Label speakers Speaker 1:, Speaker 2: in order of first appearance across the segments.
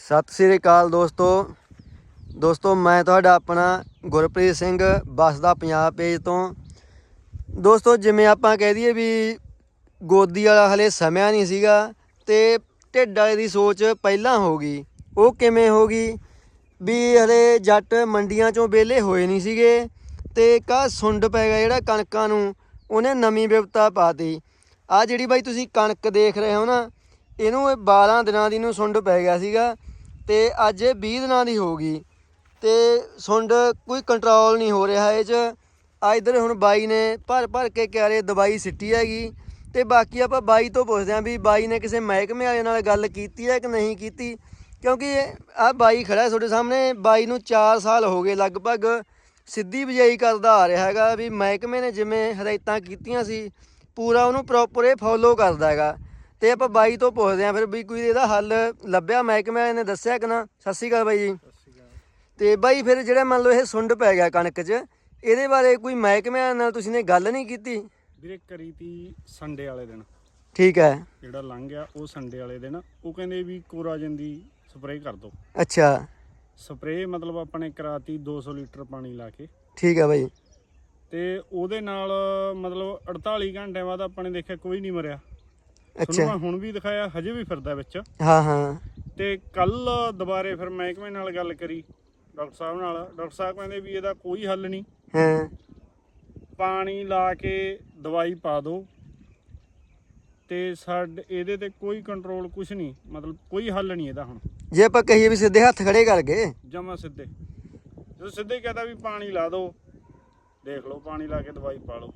Speaker 1: ਸਤਿ ਸ੍ਰੀ ਅਕਾਲ ਦੋਸਤੋ। ਦੋਸਤੋ, ਮੈਂ ਤੁਹਾਡਾ ਆਪਣਾ ਗੁਰਪ੍ਰੀਤ ਸਿੰਘ ਬਸਦਾ ਪੰਜਾਬ ਪੇਜ ਤੋਂ। ਦੋਸਤੋ, ਜਿਵੇਂ ਆਪਾਂ ਕਹਿ ਦਈਏ ਵੀ ਗੋਦੀ ਵਾਲਾ ਹਲੇ ਸਮਿਆ ਨਹੀਂ ਸੀਗਾ ਤੇ ਢਿੱਡ ਵਾਲੇ ਦੀ ਸੋਚ ਪਹਿਲਾਂ ਹੋ ਗਈ। ਉਹ ਕਿਵੇਂ ਹੋ ਗਈ? ਵੀ ਹਲੇ ਜੱਟ ਮੰਡੀਆਂ ਚੋਂ ਵਿਹਲੇ ਹੋਏ ਨਹੀਂ ਸੀਗੇ ਤੇ ਕਾ ਸੁੰਡ ਪੈ ਗਿਆ ਜਿਹੜਾ ਕਣਕਾਂ ਨੂੰ, ਉਹਨੇ ਨਵੀਂ ਵਿਪਤਾ ਪਾਤੀ ਆ ਜਿਹੜੀ ਬਾਈ ਤੁਸੀਂ ਕਣਕ ਦੇਖ ਰਹੇ ਹੋ ਨਾ, ਇਹਨੂੰ ਇਹ 12 ਦਿਨਾਂ ਦੀ ਨੂੰ ਸੁੰਡ ਪੈ ਗਿਆ ਸੀਗਾ। ਤੇ ਅੱਜ ਇਹ 20 ਦਿਨਾਂ ਦੀ ਹੋ ਗਈ ਤੇ ਸੁੰਡ ਕੋਈ ਕੰਟਰੋਲ ਨਹੀਂ ਹੋ ਰਿਹਾ ਇਹ 'ਚ। ਆ ਇਧਰ ਹੁਣ ਬਾਈ ਨੇ ਭਰ ਭਰ ਕੇ ਕਿਆਰੇ ਦਵਾਈ ਸਿੱਟੀ ਹੈਗੀ ਤੇ ਬਾਕੀ ਆਪਾਂ ਬਾਈ ਤੋਂ ਪੁੱਛਦੇ ਆਂ ਵੀ ਬਾਈ ਨੇ ਕਿਸੇ ਮਹਿਕਮੇ ਵਾਲੇ ਨਾਲ ਗੱਲ ਕੀਤੀ ਹੈ ਕਿ ਨਹੀਂ ਕੀਤੀ? ਕਿਉਂਕਿ ਆ ਬਾਈ ਖੜਾ ਤੁਹਾਡੇ ਸਾਹਮਣੇ, ਬਾਈ ਨੂੰ 4 ਸਾਲ ਹੋ ਗਏ ਲਗਭਗ ਸਿੱਧੀ ਬਿਜਾਈ ਕਰਦਾ ਆ ਰਿਹਾ ਹੈਗਾ ਵੀ ਮਹਿਕਮੇ ਨੇ ਜਿਵੇਂ ਹਦਾਇਤਾਂ ਕੀਤੀਆਂ ਸੀ, ਪੂਰਾ ਉਹਨੂੰ ਪ੍ਰੋਪਰ ਇਹ ਫੋਲੋ ਕਰਦਾ ਹੈਗਾ। ਤੇ ਆਪਾਂ ਬਾਈ ਤੋਂ ਪੁੱਛਦੇ ਆਂ ਫਿਰ ਵੀ ਕੋਈ ਇਹਦਾ ਹੱਲ ਲੱਭਿਆ ਮਹਿਕਮੇ ਨੇ ਦੱਸਿਆ ਕਿ ਨਾ? ਸਤਿ ਸ਼੍ਰੀ ਅਕਾਲ ਬਾਈ ਜੀ। ਤੇ ਬਾਈ ਫਿਰ ਜਿਹੜਾ ਮੰਨ ਲਓ ਇਹ ਸੁੰਡ ਪੈ ਗਿਆ ਕਣਕ 'ਚ ਇਹਦੇ ਬਾਰੇ ਕੋਈ ਮਹਿਕਮੇ ਨਾਲ ਤੁਸੀਂ ਨੇ ਗੱਲ ਨਹੀਂ ਕੀਤੀ?
Speaker 2: ਵੀਰੇ ਕਰੀ ਤੀ ਸੰਡੇ ਵਾਲੇ ਦਿਨ।
Speaker 1: ਠੀਕ ਹੈ।
Speaker 2: ਜਿਹੜਾ ਲੰਘ ਗਿਆ ਉਹ ਸੰਡੇ ਵਾਲੇ ਦਿਨ। ਉਹ ਕਹਿੰਦੇ ਵੀ ਕੋਰਾਜਨ ਦੀ ਸਪਰੇਅ ਕਰ ਦੋ।
Speaker 1: ਅੱਛਾ।
Speaker 2: ਸਪਰੇਅ ਮਤਲਬ ਆਪਣੇ ਕਰਾਤੀ 200 ਲੀਟਰ ਪਾਣੀ ਲਾ ਕੇ।
Speaker 1: ਠੀਕ ਹੈ ਬਾਈ।
Speaker 2: ਤੇ ਉਹਦੇ ਨਾਲ ਮਤਲਬ 48 ਘੰਟਿਆਂ ਬਾਅਦ ਆਪਾਂ ਨੇ ਦੇਖਿਆ ਕੋਈ ਨਹੀਂ ਮਰਿਆ।
Speaker 1: ਅੱਛਾ।
Speaker 2: ਮੈਂ ਹੁਣ ਵੀ ਦਿਖਾਇਆ ਹਜੇ ਵੀ ਫਿਰਦਾ ਵਿੱਚ।
Speaker 1: ਹਾਂ ਹਾਂ।
Speaker 2: ਤੇ ਕੱਲ ਦੁਬਾਰੇ ਫਿਰ ਮਹਿਕਮੇ ਨਾਲ ਗੱਲ ਕਰੀ ਡਾਕਟਰ ਸਾਹਿਬ ਨਾਲ। ਡਾਕਟਰ ਸਾਹਿਬ ਕਹਿੰਦੇ ਵੀ ਇਹਦਾ ਕੋਈ ਹੱਲ ਨਹੀਂ।
Speaker 1: ਹਾਂ।
Speaker 2: ਪਾਣੀ ਲਾ ਕੇ ਦਵਾਈ ਪਾ ਦਿਓ ਤੇ ਸਾਡੇ ਇਹਦੇ ਤੇ ਕੋਈ ਕੰਟਰੋਲ ਕੁਝ ਨਹੀਂ। ਮਤਲਬ ਕੋਈ ਹੱਲ ਨਹੀਂ ਇਹਦਾ ਹੁਣ।
Speaker 1: ਜੇ ਆਪਾਂ ਕਹੀਏ ਵੀ ਸਿੱਧੇ ਹੱਥ ਖੜੇ ਕਰ ਗਏ।
Speaker 2: ਜਮਾ ਸਿੱਧੇ। ਜਦੋਂ ਸਿੱਧੇ ਕਹਤਾ ਵੀ ਪਾਣੀ ਲਾ ਦਿਓ ਦੇਖ ਲਓ ਪਾਣੀ ਲਾ ਕੇ ਦਵਾਈ ਪਾ ਲਓ।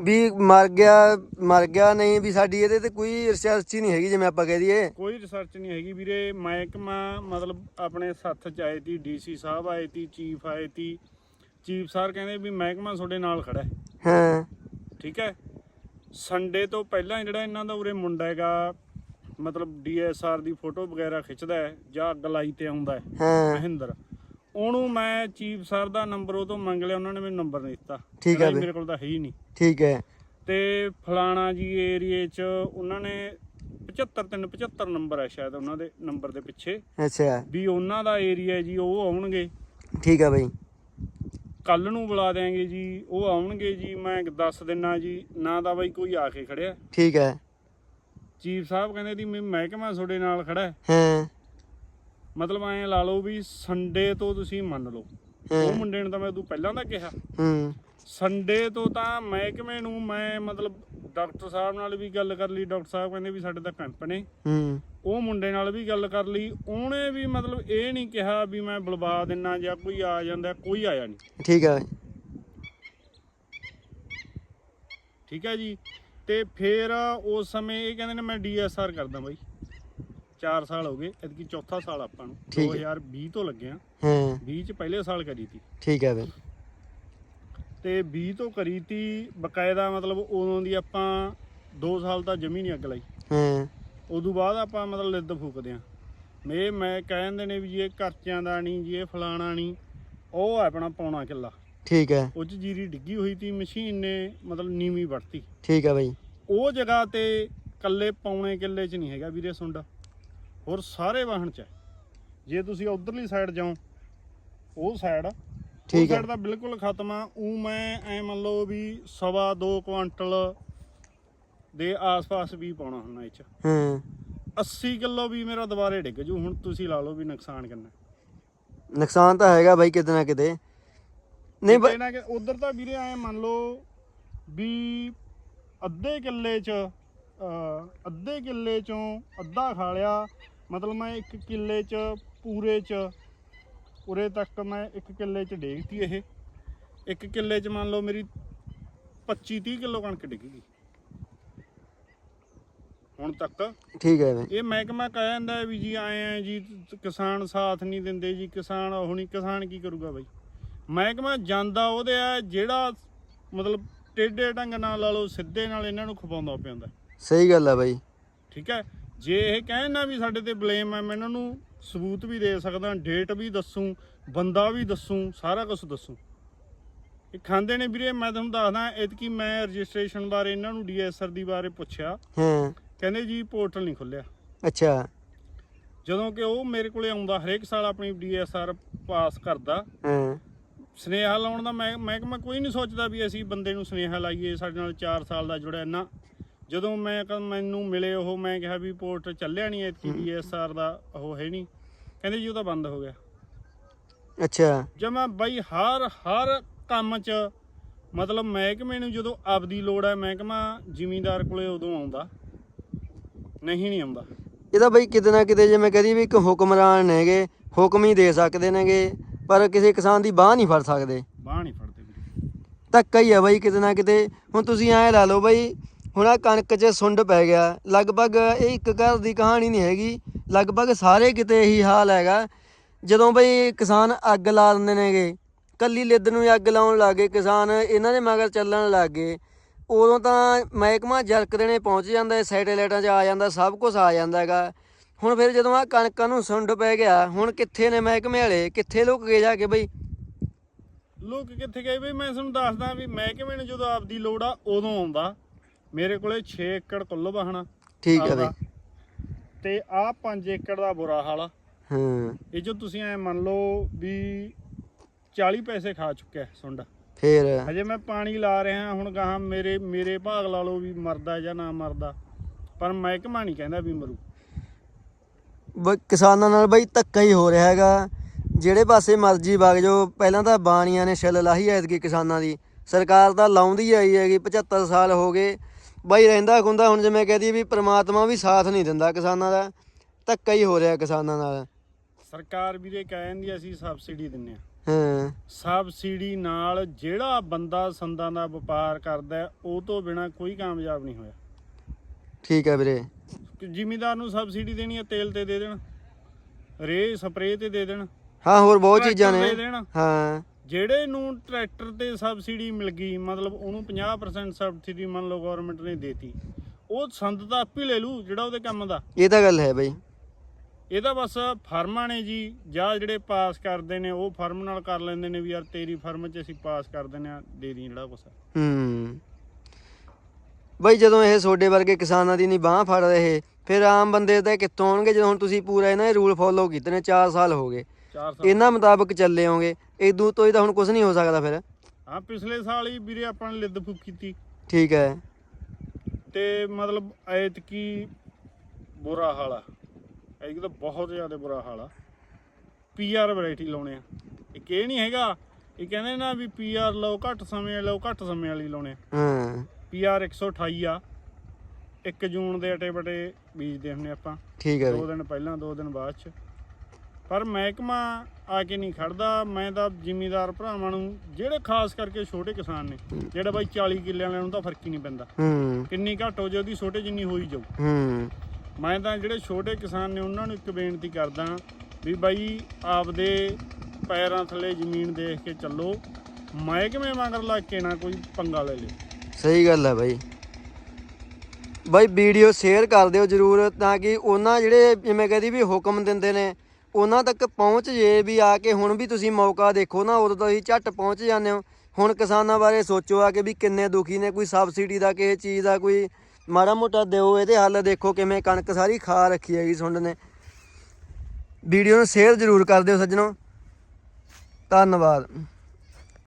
Speaker 1: ਵੀ ਮਰ ਗਿਆ ਮਰ ਗਿਆ ਨਹੀਂ ਵੀ ਸਾਡੀ ਇਹਦੇ ਤੇ ਕੋਈ ਰਿਸਰਚ ਹੀ ਨਹੀਂ ਹੈਗੀ ਜਿਵੇਂ ਆਪਾਂ ਕਹਿ ਦਈਏ।
Speaker 2: ਕੋਈ ਰਿਸਰਚ ਨਹੀਂ ਹੈਗੀ ਵੀਰੇ। ਮਹਿਕਮਾ ਮਤਲਬ ਆਪਣੇ ਸੱਥ ਚ ਆਏ ਤੀ ਡੀਸੀ ਸਾਹਿਬ ਆਏ ਤੀ ਚੀਫ ਆਏ ਤੀ। ਚੀਫ ਸਰ ਕਹਿੰਦੇ ਵੀ ਮਹਿਕਮਾ ਤੁਹਾਡੇ ਨਾਲ ਖੜਾ ਹੈ।
Speaker 1: ਹਾਂ।
Speaker 2: ਠੀਕ ਹੈ? ਸੰਡੇ ਤੋਂ ਪਹਿਲਾਂ ਜਿਹੜਾ ਇਹਨਾਂ ਦਾ ਉਰੇ ਮੁੰਡਾ ਹੈਗਾ ਮਤਲਬ ਡੀਐਸਆਰ ਦੀ ਫੋਟੋ ਵਗੈਰਾ ਖਿੱਚਦਾ ਹੈ ਜਾਂ ਅੱਗ ਲਾਈ ਤੇ ਆਉਂਦਾ ਹੈ
Speaker 1: ਹਾਂ।
Speaker 2: ਮਹਿੰਦਰ। ਉਹਨੂੰ ਮੈਂ ਚੀਫ ਸਰ ਦਾ ਨੰਬਰ ਉਹ ਤੋਂ ਮੰਗ ਲਿਆ ਉਹਨਾਂ ਨੇ ਮੈਨੂੰ ਨੰਬਰ ਨਹੀਂ ਦਿੱਤਾ।
Speaker 1: ਠੀਕ ਹੈ।
Speaker 2: ਮੇਰੇ ਕੋਲ ਤਾਂ ਹੈ ਹੀ ਨਹੀਂ।
Speaker 1: ਠੀਕ ਹੈ।
Speaker 2: ਤੇ ਫਲਾਣਾ ਜੀ ਏਰੀਏ 'ਚ ਉਹਨਾਂ ਨੇ 75 ਤਿੰਨ 75 ਨੰਬਰ ਹੈ ਸ਼ਾਇਦ ਉਹਨਾਂ ਦੇ ਨੰਬਰ ਦੇ ਪਿੱਛੇ।
Speaker 1: ਅੱਛਾ।
Speaker 2: ਵੀ ਉਹਨਾਂ ਦਾ ਏਰੀਆ ਜੀ ਉਹ ਆਉਣਗੇ।
Speaker 1: ਠੀਕ ਹੈ ਬਾਈ।
Speaker 2: ਕੱਲ ਨੂੰ ਬੁਲਾ ਦੇਾਂਗੇ ਜੀ ਉਹ ਆਉਣਗੇ ਜੀ ਮੈਂ ਦੱਸ ਦਿਨਾ ਜੀ ਨਾ ਦਾ ਬਾਈ ਕੋਈ ਆ ਕੇ ਖੜਿਆ।
Speaker 1: ਠੀਕ ਹੈ।
Speaker 2: ਚੀਫ ਸਾਹਿਬ ਕਹਿੰਦੇ ਦੀ ਮੈਂ ਮਹਿਕਮਾ ਤੁਹਾਡੇ ਨਾਲ ਖੜਾ ਹੈ।
Speaker 1: ਹਾਂ।
Speaker 2: ਮਤਲਬ ਐਂ ਲਾ ਲਓ ਵੀ ਸੰਡੇ ਤੋਂ ਤੁਸੀਂ ਮੰਨ ਲਓ। ਉਹ ਮੁੰਡੇ ਨੂੰ ਤਾਂ ਮੈਂ ਤੂੰ ਪਹਿਲਾਂ ਦਾ ਕਿਹਾ।
Speaker 1: ਹੂੰ।
Speaker 2: ਸੰਡੇ ਤੋਂ ਤਾਂ ਮਹਿਕਮੇ ਨੂੰ ਮੈਂ ਮਤਲਬ ਡਾਕਟਰ ਸਾਹਿਬ ਨਾਲ ਵੀ ਗੱਲ ਕਰ ਲਈ। ਡਾਕਟਰ ਸਾਹਿਬ ਕਹਿੰਦੇ ਵੀ ਸਾਡੇ ਤਾਂ ਕੈਂਪ ਨੇ।
Speaker 1: ਹੂੰ।
Speaker 2: ਉਹ ਮੁੰਡੇ ਨਾਲ ਵੀ ਗੱਲ ਕਰ ਲਈ। ਉਹਨੇ ਵੀ ਮਤਲਬ ਇਹ ਨਹੀਂ ਕਿਹਾ ਵੀ ਮੈਂ ਬੁਲਵਾ ਦਿੰਨਾ ਜਾਂ ਕੋਈ ਆ ਜਾਂਦਾ ਕੋਈ ਆਇਆ ਨਹੀਂ।
Speaker 1: ਠੀਕ ਹੈ
Speaker 2: ਠੀਕ ਹੈ ਜੀ। ਤੇ ਫਿਰ ਉਸ ਸਮੇਂ ਇਹ ਕਹਿੰਦੇ ਨੇ ਮੈਂ ਡੀਐਸਆਰ ਕਰਦਾ ਬਾਈ। 4 ਸਾਲ ਹੋ ਗਏ ਐਤਕੀ ਚੌਥਾ ਸਾਲ ਆਪਾਂ ਨੂੰ
Speaker 1: ਠੀਕ ਹੈ।
Speaker 2: 2020 ਤੋਂ ਲੱਗੇ ਆ
Speaker 1: ਹਾਂ।
Speaker 2: 20 ਚ ਪਹਿਲੇ ਸਾਲ ਕਰੀ ਤੀ।
Speaker 1: ਠੀਕ ਹੈ ਬਾਈ
Speaker 2: ਤੇ 20 ਤੋਂ ਕਰੀ ਤੀ ਬਕਾਇਦਾ ਮਤਲਬ ਉਦੋਂ ਦੀ ਆਪਾਂ 2 ਸਾਲ ਤਾਂ ਜਮੀ ਨਹੀਂ ਅੱਗ ਲਾਈ।
Speaker 1: ਹਾਂ।
Speaker 2: ਉਦੋਂ ਬਾਅਦ ਆਪਾਂ ਮਤਲਬ ਲਿੱਦ ਫੂਕਦੇ ਆ ਮੇ ਮੈਂ ਕਹਿੰਦੇ ਨੇ ਵੀ ਜੀ ਇਹ ਕਰਚਿਆਂ ਦਾ ਨਹੀਂ ਜੀ ਇਹ ਫਲਾਣਾ ਨਹੀਂ ਉਹ ਹੈ ਆਪਣਾ ਪੌਣਾ ਕਿੱਲਾ।
Speaker 1: ਠੀਕ ਹੈ।
Speaker 2: ਉਹ 'ਚ ਜੀਰੀ ਡਿੱਗੀ ਹੋਈ ਤੀ ਮਸ਼ੀਨ ਨੇ ਮਤਲਬ ਨੀਵੀਂ ਵੜਤੀ
Speaker 1: ਠੀਕ ਹੈ ਬਾਈ।
Speaker 2: ਉਹ ਜਗ੍ਹਾ ਤੇ ਕੱਲੇ ਪੌਣੇ ਕਿੱਲੇ 'ਚ ਨਹੀਂ ਹੈਗਾ ਵੀਰੇ ਸੁੰਡਾ। ਹੋਰ ਸਾਰੇ ਵਾਹਣ 'ਚ ਹੈ। ਜੇ ਤੁਸੀਂ ਉਧਰਲੀ ਸਾਈਡ ਜਾਓ ਉਹ ਸਾਈਡ
Speaker 1: ਠੀਕ ਹੈ
Speaker 2: ਸਾਈਡ ਤਾਂ ਬਿਲਕੁਲ ਖਤਮ ਆ। ਉਹ ਮੈਂ ਐ ਮੰਨ ਲਓ ਵੀ ਸਵਾ ਦੋ ਕੁਆਂਟਲ ਦੇ ਆਸ-ਪਾਸ ਵੀ ਪਾਉਣਾ ਹੁੰਦਾ ਇਹ 'ਚ।
Speaker 1: ਹਾਂ।
Speaker 2: 80 ਕਿਲੋ ਵੀ ਮੇਰਾ ਦੁਬਾਰੇ ਡਿੱਗ ਜੂ। ਹੁਣ ਤੁਸੀਂ ਲਾ ਲਓ ਵੀ ਨੁਕਸਾਨ ਕਿੰਨਾ।
Speaker 1: ਨੁਕਸਾਨ ਤਾਂ ਹੈਗਾ ਬਾਈ ਕਿਤੇ ਨਾ ਕਿਤੇ। ਨਹੀਂ ਬਾਈ
Speaker 2: ਨਾ ਕਿ ਉਧਰ ਤਾਂ ਵੀਰੇ ਐ ਮੰਨ ਲਓ ਵੀ ਅੱਧੇ ਕਿੱਲੇ 'ਚ ਅੱਧੇ ਕਿੱਲੇ 'ਚੋਂ ਅੱਧਾ ਖਾ ਲਿਆ। ਮਤਲਬ ਮੈਂ ਇੱਕ ਕਿੱਲੇ 'ਚ ਪੂਰੇ 'ਚ ਉਰੇ ਤੱਕ ਮੈਂ ਇੱਕ ਕਿੱਲੇ 'ਚ ਡੇਗਤੀ ਇਹ। ਇੱਕ ਕਿੱਲੇ 'ਚ ਮੰਨ ਲਓ ਮੇਰੀ 25 30 ਕਿਲੋ ਕਣਕ ਡਿੱਗ ਹੁਣ ਤੱਕ
Speaker 1: ਠੀਕ ਹੈ
Speaker 2: ਇਹ ਮਹਿਕਮਾ ਕਹਿ ਜਾਂਦਾ ਵੀ ਜੀ ਆਏ ਆ ਜੀ ਕਿਸਾਨ ਸਾਥ ਨਹੀਂ ਦਿੰਦੇ ਜੀ ਕਿਸਾਨ ਉਹ ਨਹੀਂ ਕਿਸਾਨ ਕੀ ਕਰੂਗਾ ਬਾਈ? ਮਹਿਕਮਾ ਜਾਂਦਾ ਉਹਦੇ ਆ ਜਿਹੜਾ ਮਤਲਬ ਟੇਢੇ ਢੰਗ ਨਾਲ ਲਾ ਲਓ ਸਿੱਧੇ ਨਾਲ ਇਹਨਾਂ ਨੂੰ ਖਪਾਉਂਦਾ ਪਿਆਉਂਦਾ।
Speaker 1: ਸਹੀ ਗੱਲ ਹੈ ਬਾਈ।
Speaker 2: ਠੀਕ ਹੈ? ਜੇ ਇਹ ਕਹਿਣ ਨਾ ਵੀ ਸਾਡੇ ਤੇ ਬਲੇਮ ਹੈ ਮੈਂ ਇਹਨਾਂ ਨੂੰ ਸਬੂਤ ਵੀ ਦੇ ਸਕਦਾ ਡੇਟ ਵੀ ਦੱਸੂ ਬੰਦਾ ਵੀ ਦੱਸੂ ਸਾਰਾ ਕੁਝ ਦੱਸੂ। ਇਹ ਖਾਂਦੇ ਨੇ ਵੀਰੇ ਮੈਂ ਤੁਹਾਨੂੰ ਦੱਸਦਾ ਐਤਕੀ ਮੈਂ ਰਜਿਸਟ੍ਰੇਸ਼ਨ ਬਾਰੇ ਇਹਨਾਂ ਨੂੰ ਡੀਐਸਆਰ ਦੀ ਬਾਰੇ ਪੁੱਛਿਆ।
Speaker 1: ਹਾਂ।
Speaker 2: ਕਹਿੰਦੇ ਜੀ ਪੋਰਟਲ ਨਹੀਂ ਖੁੱਲਿਆ।
Speaker 1: ਅੱਛਾ।
Speaker 2: ਜਦੋਂ ਕਿ ਉਹ ਮੇਰੇ ਕੋਲੇ ਆਉਂਦਾ ਹਰੇਕ ਸਾਲ ਆਪਣੀ ਡੀਐਸਆਰ ਪਾਸ ਕਰਦਾ।
Speaker 1: ਹਾਂ।
Speaker 2: ਸਨੇਹਾ ਲਾਉਣ ਦਾ ਮੈਂ ਮਹਿਕਮਾ ਕੋਈ ਨਹੀਂ ਸੋਚਦਾ ਵੀ ਅਸੀਂ ਬੰਦੇ ਨੂੰ ਸਨੇਹਾ ਲਾਈਏ ਸਾਡੇ ਨਾਲ 4 ਸਾਲ ਦਾ ਜੁੜਿਆ ਨਾ ਜਦੋਂ ਮੈਂ ਕ- ਮੈਨੂੰ ਮਿਲੇ ਉਹ ਮੈਂ ਕਿਹਾ ਵੀ ਪੋਰਟ ਚੱਲਿਆ ਨਹੀਂ ਐਤਕੀ ਡੀਐਸਆਰ ਦਾ ਉਹ ਹੈ ਨਹੀਂ ਕਹਿੰਦੇ ਜੀ ਉਹ ਤਾਂ ਬੰਦ ਹੋ ਗਿਆ।
Speaker 1: ਅੱਛਾ।
Speaker 2: ਜਮਾ ਬਈ ਹਰ ਹਰ ਕੰਮ 'ਚ ਮਤਲਬ ਮਹਿਕਮੇ ਨੂੰ ਜਦੋਂ ਆਪਦੀ ਲੋੜ ਹੈ ਮਹਿਕਮਾ ਜ਼ਿਮੀਂਦਾਰ ਕੋਲੇ ਉਦੋਂ ਆਉਂਦਾ। ਨਹੀਂ ਨਹੀਂ ਆਉਂਦਾ।
Speaker 1: ਇਹਦਾ ਬਈ ਕਿਤੇ ਨਾ ਕਿਤੇ ਜੇ ਮੈਂ ਕਹਦੀ ਵੀ ਇੱਕ ਹੁਕਮਰਾਨ ਨੇਗੇ ਹੁਕਮ ਹੀ ਦੇ ਸਕਦੇ ਨੇਗੇ ਪਰ ਕਿਸੇ ਕਿਸਾਨ ਦੀ ਬਾਹ ਨਹੀਂ ਫੜ ਸਕਦੇ।
Speaker 2: ਬਾਹ ਨਹੀਂ ਫੜਦੇ ਵੀਰੇ।
Speaker 1: ਧੱਕਾ ਹੀ ਆ ਬਾਈ ਕਿਤੇ ਨਾ ਕਿਤੇ। ਹੁਣ ਤੁਸੀਂ ਐਂ ਲਾ ਲਓ ਬਾਈ ਹੁਣ ਆ ਕਣਕ 'ਚ ਸੁੰਡ ਪੈ ਗਿਆ। ਲਗਭਗ ਇਹ ਇੱਕ ਘਰ ਦੀ ਕਹਾਣੀ ਨਹੀਂ ਹੈਗੀ। ਲਗਭਗ ਸਾਰੇ ਕਿਤੇ ਇਹੀ ਹਾਲ ਹੈਗਾ। ਜਦੋਂ ਬਈ ਕਿਸਾਨ ਅੱਗ ਲਾ ਦਿੰਦੇ ਨੇਗੇ, ਕੱਲੀ ਲਿੱਦ ਨੂੰ ਹੀ ਅੱਗ ਲਾਉਣ ਲੱਗੇ ਕਿਸਾਨ ਇਹਨਾਂ ਦੇ ਮਗਰ ਚੱਲਣ ਲੱਗੇ ਉਦੋਂ ਤਾਂ ਮਹਿਕਮਾ ਜਰਕ ਦੇਣੇ ਪਹੁੰਚ ਜਾਂਦਾ ਸੈਟੇਲਾਈਟਾਂ 'ਚ ਆ ਜਾਂਦਾ, ਸਭ ਕੁਝ ਆ ਜਾਂਦਾ ਹੈਗਾ। ਹੁਣ ਫਿਰ ਜਦੋਂ ਆ ਕਣਕਾਂ ਨੂੰ ਸੁੰਡ ਪੈ ਗਿਆ, ਹੁਣ ਕਿੱਥੇ ਨੇ ਮਹਿਕਮੇ ਵਾਲੇ? ਕਿੱਥੇ ਲੁਕ ਗਏ ਜਾ ਕੇ ਬਈ?
Speaker 2: ਲੋਕ ਕਿੱਥੇ ਗਏ? ਬਈ ਮੈਂ ਤੁਹਾਨੂੰ ਦੱਸਦਾ ਵੀ ਮਹਿਕਮੇ ਨੂੰ ਜਦੋਂ ਆਪਦੀ ਲੋੜ ਆ ਉਦੋਂ ਆਉਂਦਾ। ਮੇਰੇ ਕੋਲੇ 6 ਏਕੜ ਕੁੱਲ ਵਾਹਣਾ
Speaker 1: ਠੀਕ ਹੈ। ਬਈ।
Speaker 2: ਤੇ ਆਹ 5 ਏਕੜ ਦਾ ਬੁਰਾ ਹਾਲ ਆ।
Speaker 1: ਹਾਂ।
Speaker 2: ਇਹ ਜੋ ਤੁਸੀਂ ਐ ਮੰਨ ਲਓ ਵੀ 40 ਪੈਸੇ ਖਾ ਚੁੱਕਿਆ ਸੁੰਡ।
Speaker 1: ਫੇਰ?
Speaker 2: ਹਜੇ ਮੈਂ ਪਾਣੀ ਲਾ ਰਿਹਾ ਹੁਣ ਗਾਹਾਂ ਮੇਰੇ ਮੇਰੇ ਭਾਗ ਲਾ ਲਓ ਵੀ ਮਰਦਾ ਜਾਂ ਨਾ ਮਰਦਾ। ਪਰ ਮਹਿਕਮਾ ਨਹੀਂ ਕਹਿੰਦਾ ਵੀ ਮਰੂ।
Speaker 1: ਕਿਸਾਨਾਂ ਨਾਲ ਬਈ ਧੱਕਾ ਹੀ ਹੋ ਰਿਹਾ ਹੈਗਾ। ਜਿਹੜੇ ਪਾਸੇ ਮਰਜ਼ੀ ਵਗ ਜਾਓ ਪਹਿਲਾਂ ਤਾਂ ਬਾਣੀਆਂ ਨੇ ਛਿੱਲ ਲਾਹੀ ਐਤਕੀ ਕਿਸਾਨਾਂ ਦੀ। ਸਰਕਾਰ ਤਾਂ ਲਾਉਂਦੀ ਆਈ ਹੈਗੀ 75 ਸਾਲ ਹੋ ਗਏ। ਬਈ ਰਹਿੰਦਾ ਖੁੰਦਾ ਹੁਣ ਜਿਵੇਂ ਕਹਦੀ ਵੀ ਪ੍ਰਮਾਤਮਾ ਵੀ ਸਾਥ ਨਹੀਂ ਦਿੰਦਾ ਕਿਸਾਨਾਂ ਦਾ ਧੱਕਾ ਹੀ ਹੋ ਰਿਹਾ ਕਿਸਾਨਾਂ ਨਾਲ।
Speaker 2: ਸਰਕਾਰ ਵੀਰੇ ਕਹਿੰਦੀ ਅਸੀਂ ਸਬਸਿਡੀ ਦਿੰਨੇ ਆ।
Speaker 1: ਹਾਂ।
Speaker 2: ਸਬਸਿਡੀ ਨਾਲ ਜਿਹੜਾ ਬੰਦਾ ਸੰਦਾਂ ਦਾ ਵਪਾਰ ਕਰਦਾ ਹੈ, ਉਹ ਤੋਂ ਬਿਨਾ ਕੋਈ ਕਾਮਯਾਬ ਨਹੀਂ ਹੋਇਆ।
Speaker 1: ਠੀਕ ਹੈ ਵੀਰੇ।
Speaker 2: ਜ਼ਿਮੀਂਦਾਰ ਨੂੰ ਸਬਸਿਡੀ ਦੇਣੀ ਹੈ ਤੇਲ ਤੇ ਦੇ ਦੇਣ ਰੇ ਸਪਰੇਅ ਤੇ ਦੇ ਦੇਣ।
Speaker 1: ਹਾਂ ਹੋਰ ਬਹੁਤ ਚੀਜ਼ਾਂ
Speaker 2: ਟਰੈਕਟਰ
Speaker 1: ਨੇ।
Speaker 2: ਦੇ ਦੇਣ।
Speaker 1: ਹਾਂ।
Speaker 2: ਜਿਹੜੇ ਨੂੰ ਟਰੈਕਟਰ ਤੇ ਸਬਸਿਡੀ ਮਿਲ ਗਈ ਮਤਲਬ ਉਹਨੂੰ 50% ਸਬਸਿਡੀ ਮੰਨ ਲਓ ਗਵਰਨਮੈਂਟ ਨੇ ਦੇਤੀ ਉਹ ਸੰਦ ਤਾਂ ਆਪੇ ਲੈ ਲੂ ਜਿਹੜਾ ਉਹਦੇ ਕੰਮ ਦਾ।
Speaker 1: ਇਹ ਤਾਂ ਗੱਲ ਹੈ ਬਈ।
Speaker 2: ਇਹਦਾ ਬਸ ਫਰਮਾਂ ਨੇ ਜੀ ਜਾਂ ਜਿਹੜੇ ਪਾਸ ਕਰਦੇ ਨੇ ਉਹ ਫਰਮ ਨਾਲ ਕਰ ਲੈਂਦੇ ਨੇ ਵੀ ਯਾਰ ਤੇਰੀ ਫਰਮ 'ਚ ਅਸੀਂ ਪਾਸ ਕਰ ਦਿੰਦੇ ਆ ਦੇ ਦੀ ਜਿਹੜਾ ਕੁਛ
Speaker 1: ਹੂੰ। ਬਈ ਜਦੋਂ ਇਹ ਤੁਹਾਡੇ ਵਰਗੇ ਕਿਸਾਨਾਂ ਦੀ ਨਹੀਂ ਬਾਹ ਫੜ ਰਹੇ ਫਿਰ ਆਮ ਬੰਦੇ ਤਾਂ ਕਿੱਥੋਂ ਆਉਣਗੇ? ਜਦੋਂ ਹੁਣ ਤੁਸੀਂ ਪੂਰਾ ਇਹਨਾਂ ਦੇ ਰੂਲ ਫੋਲੋ ਕੀਤੇ ਨੇ 4 ਸਾਲ ਹੋ ਗਏ।
Speaker 2: 4 ਸਾਲ
Speaker 1: ਇਹਨਾਂ ਮੁਤਾਬਕ ਚੱਲੇ ਹੋਗੇ ਇਦੋਂ ਤੋਂ ਹੀ ਤਾਂ ਹੁਣ ਕੁਝ ਨਹੀਂ ਹੋ ਸਕਦਾ ਫਿਰ।
Speaker 2: ਹਾਂ ਪਿਛਲੇ ਸਾਲ ਹੀ ਵੀਰੇ ਆਪਾਂ ਨੇ ਲਿੱਦ ਫੂਕ ਕੀਤੀ
Speaker 1: ਠੀਕ ਹੈ।
Speaker 2: ਤੇ ਮਤਲਬ ਐਤਕੀ ਬੁਰਾ ਹਾਲ ਆ। ਐਤਕੀ ਤਾਂ ਬਹੁਤ ਜ਼ਿਆਦਾ ਬੁਰਾ ਹਾਲ ਆ। ਪੀਆਰ ਵੈਰਾਈਟੀ ਲਾਉਣੇ ਆ। ਇੱਕ ਇਹ ਨਹੀਂ ਹੈਗਾ ਇਹ ਕਹਿੰਦੇ ਨਾ ਵੀ ਪੀਆਰ ਲਓ ਘੱਟ ਸਮੇਂ ਲਓ ਘੱਟ ਸਮੇਂ ਵਾਲੀ ਲਾਉਣੇ
Speaker 1: ਹਾਂ।
Speaker 2: ਪੀਆਰ 128 ਆ। 1 ਜੂਨ ਦੇ ਅਟੇ ਬਟੇ ਬੀਜਦੇ ਹੁੰਨੇ ਆਪਾਂ।
Speaker 1: ਠੀਕ ਹੈ
Speaker 2: ਦੋ ਦਿਨ ਪਹਿਲਾਂ ਦੋ ਦਿਨ ਬਾਅਦ ਚ। ਪਰ ਮਹਿਕਮਾ ਆ ਕੇ ਨਹੀਂ ਖੜਦਾ। ਮੈਂ ਤਾਂ ਜ਼ਿਮੀਦਾਰ ਭਰਾਵਾਂ ਨੂੰ ਜਿਹੜੇ ਖਾਸ ਕਰਕੇ ਛੋਟੇ ਕਿਸਾਨ ਨੇ ਜਿਹੜਾ ਬਾਈ 40 ਕਿੱਲੇ ਵਾਲਿਆਂ ਨੂੰ ਤਾਂ ਫ਼ਰਕ ਹੀ ਨਹੀਂ ਪੈਂਦਾ। ਕਿੰਨੀ ਘੱਟ ਹੋ ਜੇ ਉਹਦੀ ਛੋਟੇ ਜਿੰਨੀ ਹੋਈ ਜਾਊ। ਮੈਂ ਤਾਂ ਜਿਹੜੇ ਛੋਟੇ ਕਿਸਾਨ ਨੇ ਉਹਨਾਂ ਨੂੰ ਇੱਕ ਬੇਨਤੀ ਕਰਦਾ ਵੀ ਬਾਈ ਆਪਦੇ ਪੈਰਾਂ ਥੱਲੇ ਜ਼ਮੀਨ ਦੇਖ ਕੇ ਚੱਲੋ। ਮਹਿਕਮੇ ਮਗਰ ਲੱਗ ਕੇ ਨਾ ਕੋਈ ਪੰਗਾ ਲੈ ਲੇ।
Speaker 1: ਸਹੀ ਗੱਲ ਹੈ ਬਾਈ। ਬਾਈ ਵੀਡੀਓ ਸ਼ੇਅਰ ਕਰ ਦਿਓ ਜਰੂਰ ਤਾਂ ਕਿ ਉਹਨਾਂ ਜਿਹੜੇ ਜਿਵੇਂ ਕਹਦੀ ਵੀ ਹੁਕਮ ਦਿੰਦੇ ਨੇ ਉਹਨਾਂ ਤੱਕ ਪਹੁੰਚ ਜੇ ਵੀ ਆ ਕੇ ਹੁਣ ਵੀ ਤੁਸੀਂ ਮੌਕਾ ਦੇਖੋ ਨਾ, ਉਦੋਂ ਤਾਂ ਅਸੀਂ ਝੱਟ ਪਹੁੰਚ ਜਾਂਦੇ ਹੋ। ਹੁਣ ਕਿਸਾਨਾਂ ਬਾਰੇ ਸੋਚੋ ਆ ਕੇ ਵੀ ਕਿੰਨੇ ਦੁਖੀ ਨੇ, ਕੋਈ ਸਬਸਿਡੀ ਦਾ ਕਿਸੇ ਚੀਜ਼ ਦਾ ਕੋਈ ਮਾੜਾ ਮੋਟਾ ਦਿਓ, ਇਹਦੇ ਹੱਲ ਦੇਖੋ ਕਿਵੇਂ ਕਣਕ ਸਾਰੀ ਖਾ ਰੱਖੀ ਹੈਗੀ ਸੁੰਡ ਨੇ। ਵੀਡੀਓ ਨੂੰ ਸ਼ੇਅਰ ਜਰੂਰ ਕਰ ਦਿਓ ਸੱਜਣੋ। ਧੰਨਵਾਦ।